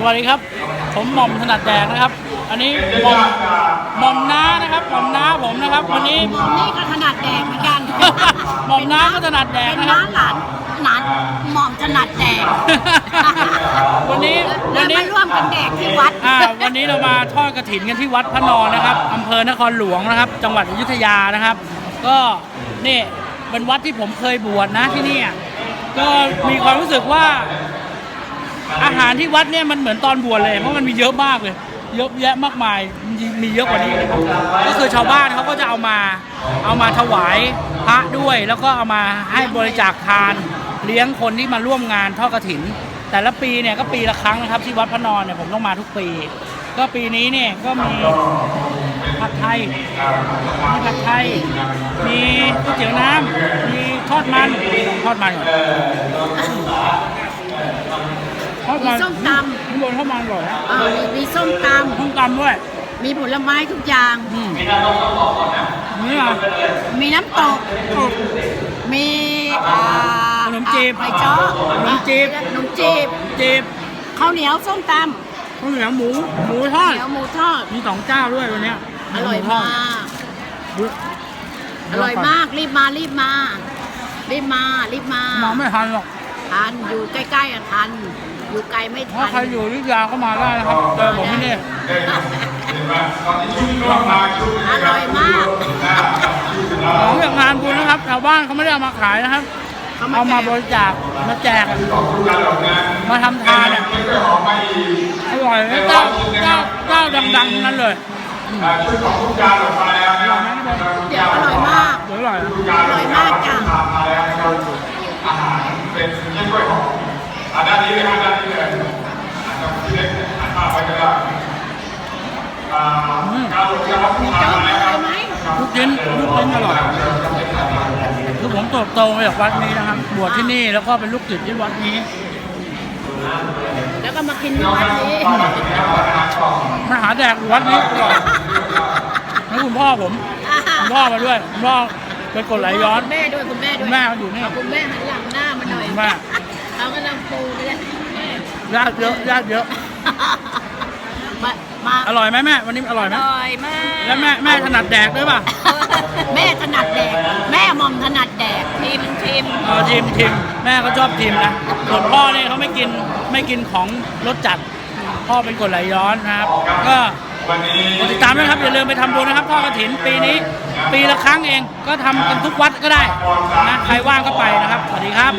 สวัสดีครับ ผมหม่อมถนัดแดกนะครับ อันนี้หม่อมหม่อมน้านะครับหม่อมน้าผมนะครับ วันนี้หม่อมนี่ก็ถนัดแดกเหมือนกันหม่อมน้าก็ถนัดแดกเป็นนะครับน้าหลานหลานหม่อมถนัดแดกวันนี้แล้วัวนนี้ มาร่วมกันแดกที่วัดอ่าวันนี้เรามาทอดกระถินกันที่วัดพระนอนนะครับอำเภอนครหลวงนะครับ จังหวัดอยุธยานะครับ ก็นี่เป็นวัดที่ผมเคยบวชนะที่นี่อะก็มีความรู้สึกว่า อาหารที่วัดเนี่ยมันเหมือนตอนบวชเลย เพราะมันมีเยอะมากเลย เยอะแยะมากมายมีเยอะกว่านี้ก็คือชาวบ้านเขาก็จะเอามาเอามาถวายพระด้วย แล้วก็เอามาให้บริจาคทาน เลี้ยงคนที่มาร่วมงานทอดกระถิน แต่ละปีเนี่ยก็ปีละครั้งนะครับ ที่วัดพระนอนเนี่ยผมต้องมาทุกปี ก็ปีนี้เนี่ยก็มีผัดไทย มีผัดไทย มีก๋วยเตี๋ยวน้ำ มีทอดมัน ทอดมันก่อน ทอดมันมีส้มตำข้างบนทอดมันอร่อยนะเอ่อมีมีส้มตต้มตำด้วยำมีผลไม้ทุกอย่าง อืมนี่อะมีน้ำตกมีอ่าขนมจีบไผ่จ้อขนมจีบ ขนมจีบจีบข้าวเหนียวส้มตข้าวเหนียวหมู หมูทอำดเหนียวหมูทอด มีสองเจ้าด้วยวันเนี้ยอร่อยหทมากอุ๊ยอร่อยมากรีบมารีบมา รีบมารีบมา มองไม่ทันหรอกทันอยู่ใกล้ๆอะทัน อยู่ไกลไม่ถ้าทันใครอยู่อยุธยาก็มาได้นะครับเจอผมที่นี่อร่อยมาก ของจากงานบุญนะครับชาวบ้านเขาไม่ได้เอามาขายนะครับ เอามาบริจาคมาแจกอะมาทำทานอะอร่อยนะเจ้าเจ้าเจ้าดังๆทั้งนั้นเลยเดี๋ยวอร่อยมากเดี๋ยวอร่อยนะ อร่อยมากจ้ะ อาหารเป็นเยี่ยงกล้วยหอม อ่าด้านนี้เลยฮะด้านนี้เลยอ่ากับพี่เล็กหันมาไปก็ได้อ่าการลงนะครับมีทานโจ๊กมาอแล้วคร่รัอบยไหมลูกชิ้นลูกชิ้นอร่อยคือผมเติบโตมาจากวัดนี้นะครับ บวชที่นี่แล้วก็เป็นลูกศิษย์ที่วัดนี้ แล้วก็มากินที่วัดนี้มาหาแดกอยู่วัดนี้ก่อนแล้วคุณพ่อผมคุณพ่อมาด้วยคุณพ่อไปกดไหลย้อนคุณแม่ด้วยคุณแม่ด้วยคุณแม่เขาอยู่นี่เอาคุณแม่หันหลังหน้ามาหน่อยคุณแม่ เขากำลังปูไปเลยญาติเยอะญาติเยอะ มามาอร่อยไหมแม่ วันนี้อร่อยไหมอร่อยมาก แล้วแม่แม่ถนัดแดกด้วยป่ะ แม่ถนัดแดก แม่หมอมถนัดแดกทีมทีมเออทีมทีมแม่เขาชอบทีมนะส่วนพ่อเนี่ยเขาไม่กินไม่กินของรสจัด พ่อเป็นกดไหลย้อนนะครับ ก็วันนี้กดติดตามด้วยครับ อย่าลืมไปทำบุญนะครับทอดกระถินปีนี้ ปีละครั้งเองก็ทำกันทุกวัดก็ได้นะใครว่างก็ไปนะครับ สวัสดีครับ